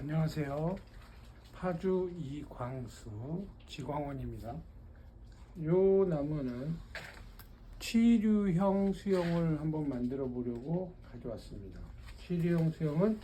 안녕하세요. 파주 이광수 지광원입니다. 요 나무는 치류형 수영을 한번 만들어 보려고 가져왔습니다. 치류형 수영은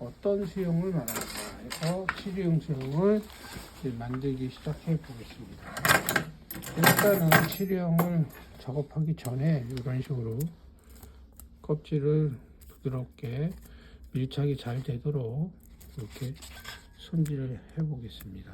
어떤 수영을 말하는가 해서 치류형 수영을 만들기 시작해 보겠습니다. 일단은 치류형을 작업하기 전에 이런 식으로 껍질을 부드럽게 밀착이 잘 되도록 이렇게 손질을 해 보겠습니다.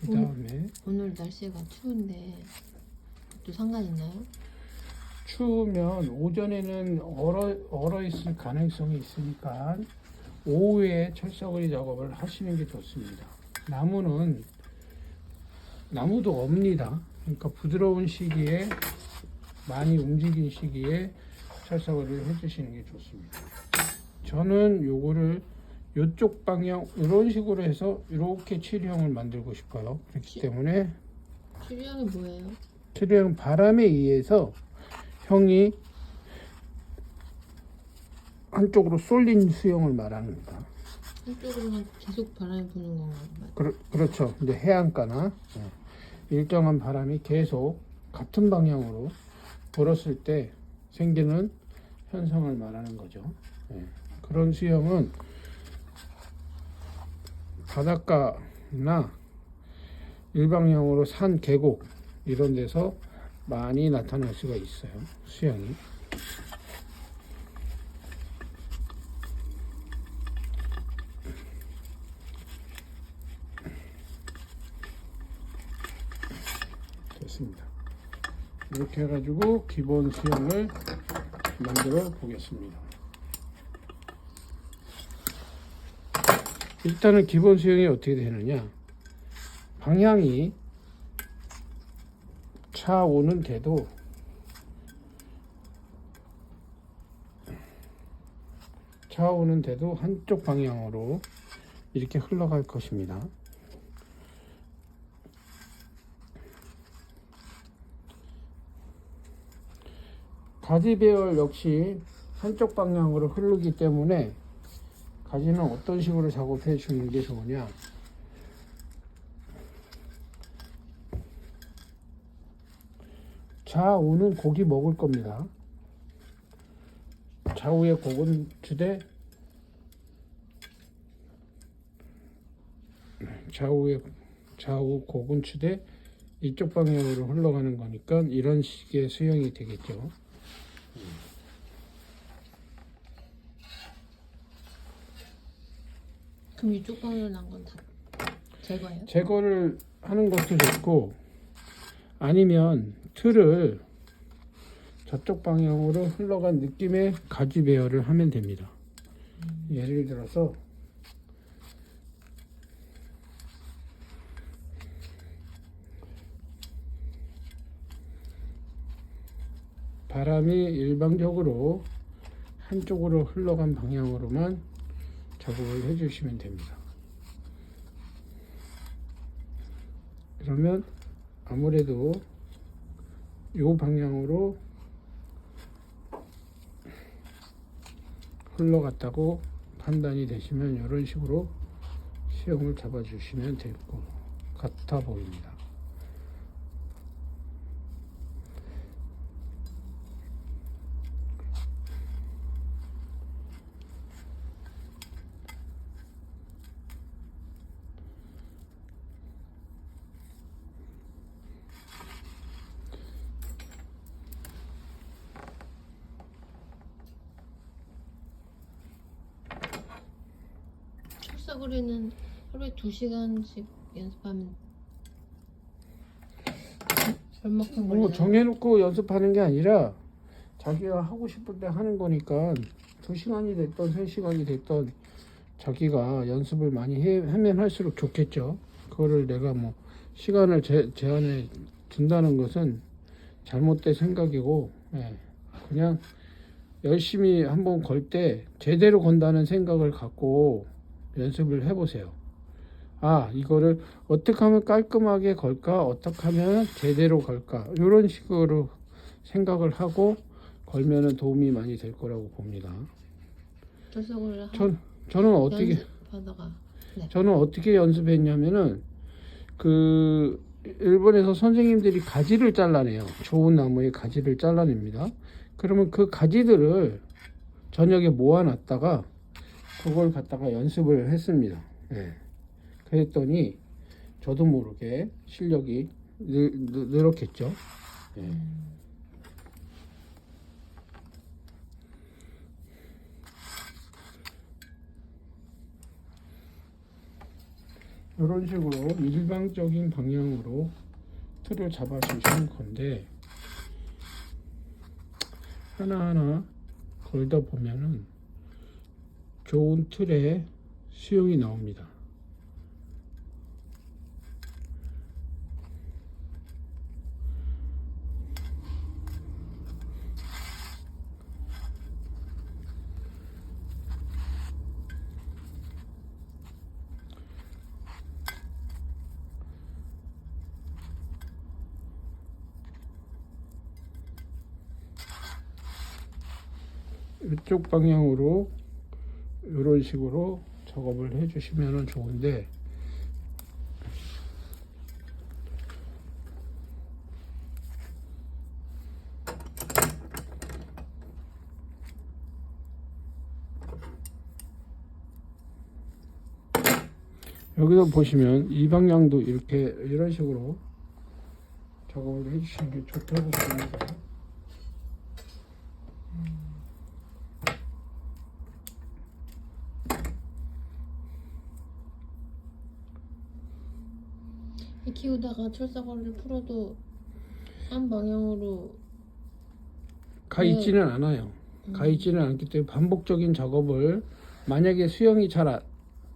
그 다음에 오늘 날씨가 추운데 또 상관 있나요? 추우면 오전에는 얼어, 얼어 있을 가능성이 있으니까 오후에 철사거리 작업을 하시는 게 좋습니다. 나무는 나무도 없니다. 그러니까 부드러운 시기에 많이 움직인 시기에 철사거리를 해주시는 게 좋습니다. 저는 요거를 요쪽 방향 이런 식으로 해서 이렇게 치료형을 만들고 싶어요. 그렇기 때문에 출력이 뭐예요? 치료형 바람에 의해서 형이 한쪽으로 쏠린 수영을 말합니다. 한쪽으로만 계속 바람이 부는 건가요? 그렇, 그렇죠. 이제 해안가나 예, 일정한 바람이 계속 같은 방향으로 불었을 때 생기는 현상을 말하는 거죠. 예, 그런 수영은 바닷가나 일방향으로 산 계곡 이런 데서 많이 나타날 수가 있어요. 수영이. 됐습니다. 이렇게 해가지고 기본 수영을 만들어 보겠습니다. 일단은 기본 수영이 어떻게 되느냐? 방향이 차 오는 데도 차 오는 데도 한쪽 방향으로 이렇게 흘러갈 것입니다. 가지 배열 역시 한쪽 방향으로 흐르기 때문에 가지는 어떤 식으로 작업해 주는 게 좋으냐 좌우는 고기 먹을 겁니다 좌우의 고은 주되 좌우의 좌우 고군 추대 이쪽 방향으로 흘러가는 거니까 이런 식의 수영이 되겠죠. 그럼 이쪽 방향으로 난건 다 제거예요? 제거를 하는 것도 좋고 아니면 틀을 저쪽 방향으로 흘러간 느낌의 가지 배열을 하면 됩니다. 예를 들어서 바람이 일방적으로 한쪽으로 흘러간 방향으로만 작업을 해주시면 됩니다. 그러면 아무래도 이 방향으로 흘러갔다고 판단이 되시면 이런 식으로 수영을 잡아주시면 될 것 같아 보입니다. 철 사거리는 하루에 두 시간씩 연습하면 얼마큼 뭐? 정해놓고 연습하는 게 아니라 자기가 하고 싶을 때 하는 거니까 두 시간이 됐던 세 시간이 됐던 자기가 연습을 많이 해, 하면 할수록 좋겠죠. 그거를 내가 뭐 시간을 제, 제한해 둔다는 것은 잘못된 생각이고 예, 그냥 열심히 한번 걸 때 제대로 건다는 생각을 갖고 연습을 해보세요. 아, 이거를 어떻게 하면 깔끔하게 걸까? 어떻게 하면 제대로 걸까? 이런 식으로 생각을 하고 걸면은 도움이 많이 될 거라고 봅니다. 한전 저는 어떻게 네. 저는 어떻게 연습했냐면은 그 일본에서 선생님들이 가지를 잘라내요. 좋은 나무의 가지를 잘라냅니다. 그러면 그 가지들을 저녁에 모아놨다가 그걸 갖다가 연습을 했습니다. 예. 그랬더니 저도 모르게 실력이 늘, 늘, 늘 었겠죠. 예. 이런 식으로 일방적인 방향으로 틀을 잡아주시는 건데 하나하나 걸다 보면은 좋은 틀에 수영이 나옵니다. 이쪽 방향으로 이런 식으로 작업을 해주시면 좋은데 여기서 보시면 이 방향도 이렇게 이런 식으로 작업을 해주시는 게 좋다고 봅니다. 이 키우다가 철사거리를 풀어도 한 방향으로 가 네. 있지는 않아요. 가 있지는 않기 때문에 반복적인 작업을 만약에 수영이 잘 아-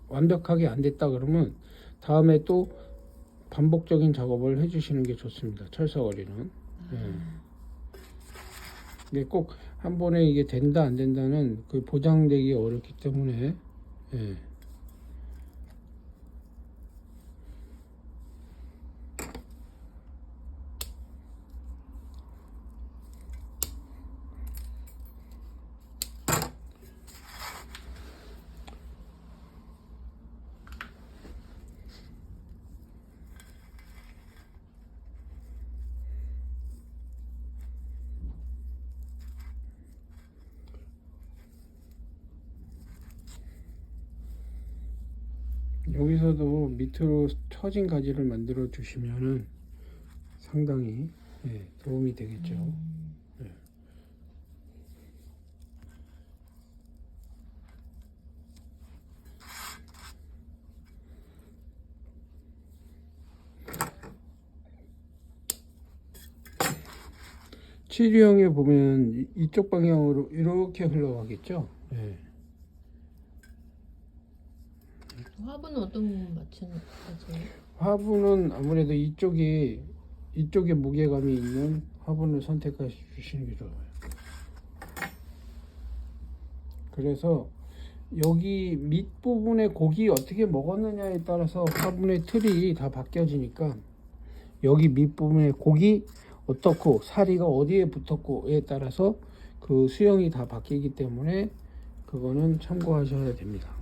완벽하게 안 됐다 그러면 다음에 또 반복적인 작업을 해주시는 게 좋습니다. 철사거리는. 예. 이게 꼭한 번에 이게 된다 안 된다는 그 보장되기 어렵기 때문에 예. 여기서도 밑으로 처진 가지를 만들어 주시면은 상당히 예, 도움이 되겠죠. 예. 치료형에 보면 이- 이쪽 방향으로 이렇게 흘러가겠죠. 예. 화분은 어떤 부분 맞추는 거지? 화분은 아무래도 이쪽이 이쪽에 무게감이 있는 화분을 선택해 주시는 게 좋아요. 그래서 여기 밑 부분에 고기 어떻게 먹었느냐에 따라서 화분의 틀이 다 바뀌어지니까 여기 밑 부분에 고기 어떻고 사리가 어디에 붙었고에 따라서 그 수영이 다 바뀌기 때문에 그거는 참고하셔야 됩니다.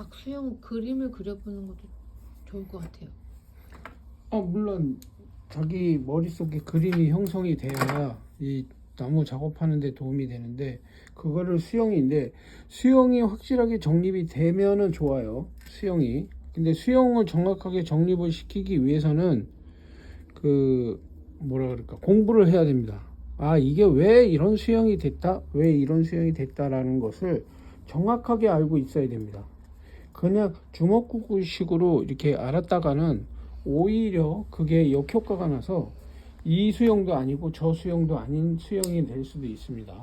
각 수영 그림을 그려보는 것도 좋을 것 같아요. 아 물론 자기 머릿속에 그림이 형성이 돼야 이 나무 작업하는 데 도움이 되는데 그거를 수영인데 수영이 확실하게 정립이 되면은 좋아요 수영이. 근데 수영을 정확하게 정립을 시키기 위해서는 그 뭐라 그럴까 공부를 해야 됩니다. 아 이게 왜 이런 수영이 됐다? 왜 이런 수영이 됐다라는 것을 정확하게 알고 있어야 됩니다 그냥 주먹구구식으로 이렇게 알았다가는 오히려 그게 역효과가 나서 이 수영도 아니고 저 수영도 아닌 수영이 될 수도 있습니다.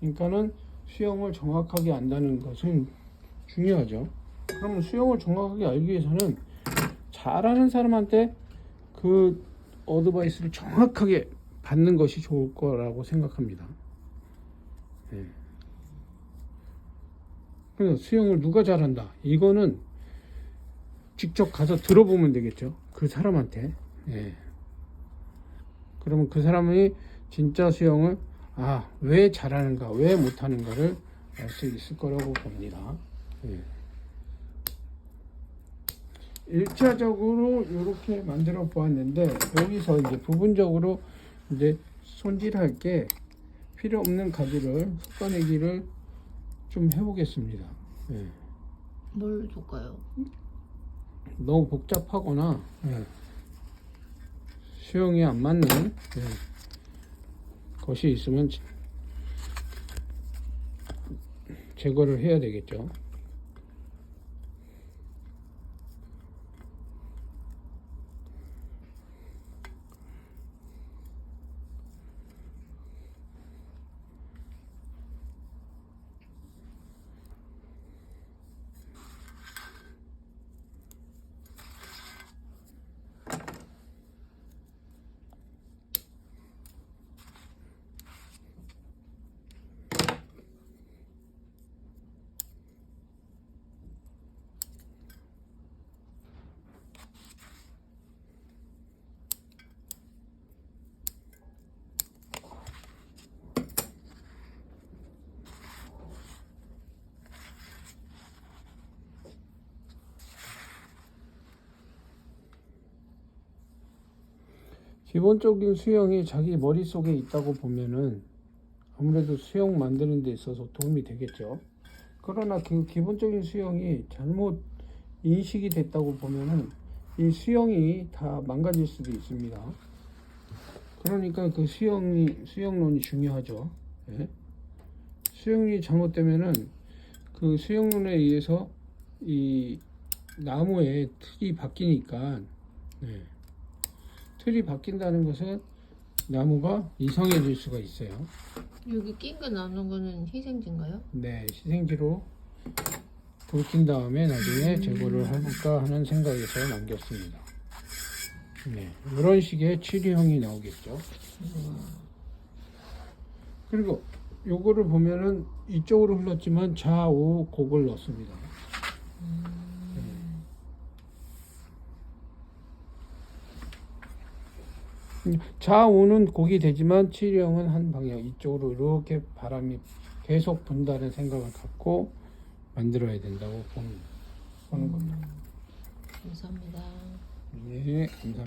그러니까는 수영을 정확하게 안다는 것은 중요하죠. 그러면 수영을 정확하게 알기 위해서는 잘하는 사람한테 그 어드바이스를 정확하게 받는 것이 좋을 거라고 생각합니다. 네. 그래서 수영을 누가 잘한다? 이거는 직접 가서 들어보면 되겠죠. 그 사람한테. 예. 그러면 그 사람이 진짜 수영을 아, 왜 잘하는가, 왜 못하는가를 알 수 있을 거라고 봅니다. 예. 1차적으로 이렇게 만들어 보았는데 여기서 이제 부분적으로 이제 손질할 게 필요 없는 가지를 섞어내기를 좀 해보겠습니다. 예. 뭘 줄까요? 너무 복잡하거나 예, 수영이 안 맞는 예, 것이 있으면 제- 제거를 해야 되겠죠. 기본적인 수영이 자기 머릿속에 있다고 보면은 아무래도 수영 만드는 데 있어서 도움이 되겠죠. 그러나 그 기본적인 수영이 잘못 인식이 됐다고 보면은 이 수영이 다 망가질 수도 있습니다. 그러니까 그 수영이 수영론이 중요하죠. 예? 수영이 잘못되면은 그 수영론에 의해서 이 나무의 틀이 바뀌니까 예. 틀이 바뀐다는 것은 나무가 이상해질 수가 있어요. 여기 낀 거 나오는 거는 희생지인가요? 네, 희생지로 불킨 다음에 나중에 제거를 해볼까 하는 생각에서 남겼습니다. 네, 이런 식의 치료형이 나오겠죠. 그리고 요거를 보면은 이쪽으로 흘렀지만 좌우 곡을 넣습니다. 좌우는 곡이 되지만 치료형은 한 방향 이쪽으로 이렇게 바람이 계속 분다는 생각을 갖고 만들어야 된다고 보는, 보는 겁니다. 감사합니다. 네, 감사합니다.